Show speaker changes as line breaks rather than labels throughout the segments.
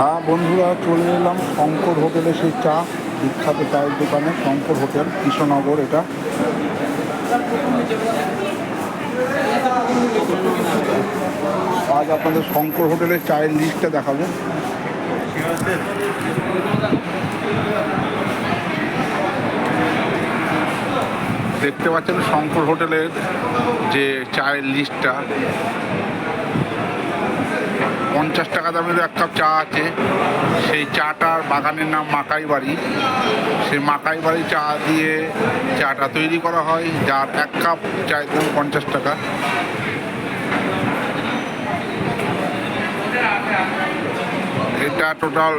হ্যাঁ বন্ধুরা চলে এলাম শঙ্কর হোটেলে সেই চা। বিখ্যাত চায়ের দোকানে, শঙ্কর হোটেল, কৃষ্ণনগর এটা। আজ আপনাদের শঙ্কর হোটেলের চায়ের লিস্টটা দেখাবো। দেখতে পাচ্ছেন শঙ্কর হোটেলের যে চায়ের লিস্টটা পঞ্চাশ টাকা দামের এক কাপ চা আছে। সেই চাটার বাগানের নাম মাকাই বাড়ি। সেই মাকাই বাড়ি চা দিয়ে চাটা তৈরি করা হয়, যার এক কাপ চায়ের দাম পঞ্চাশ টাকা। এটা টোটাল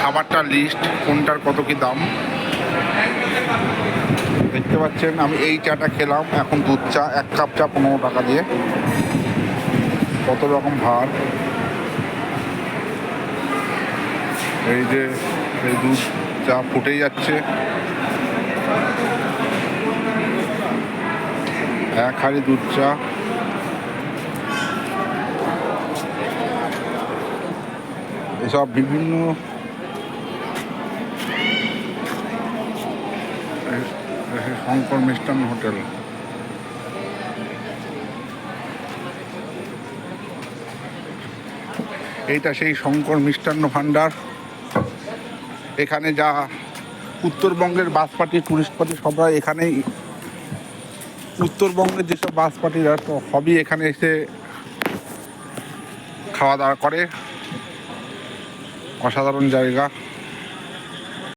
খাবারটার লিস্ট কোনটার কত কি দাম। দেখতে পাচ্ছেন, আমি এই চাটা খেলাম, এখন দুধ চা, এক কাপ চা, পনেরো টাকা দিয়ে। কত রকম ভাত এই যে, এই দুধ চা ফুটেই যাচ্ছে। এক হাড়ি দুধ চা। এসব বিভিন্ন শঙ্কর মিষ্টান্ন হোটেল। এইটা সেই শঙ্কর মিষ্টান্ন ভাণ্ডার। এখানে যা উত্তরবঙ্গের বাস পার্টি টুরিস্ট পার্টি সবাই এখানেই। উত্তরবঙ্গের যেসব বাস পার্টিরা সবই এখানে এসে খাওয়া দাওয়া করে। অসাধারণ জায়গা।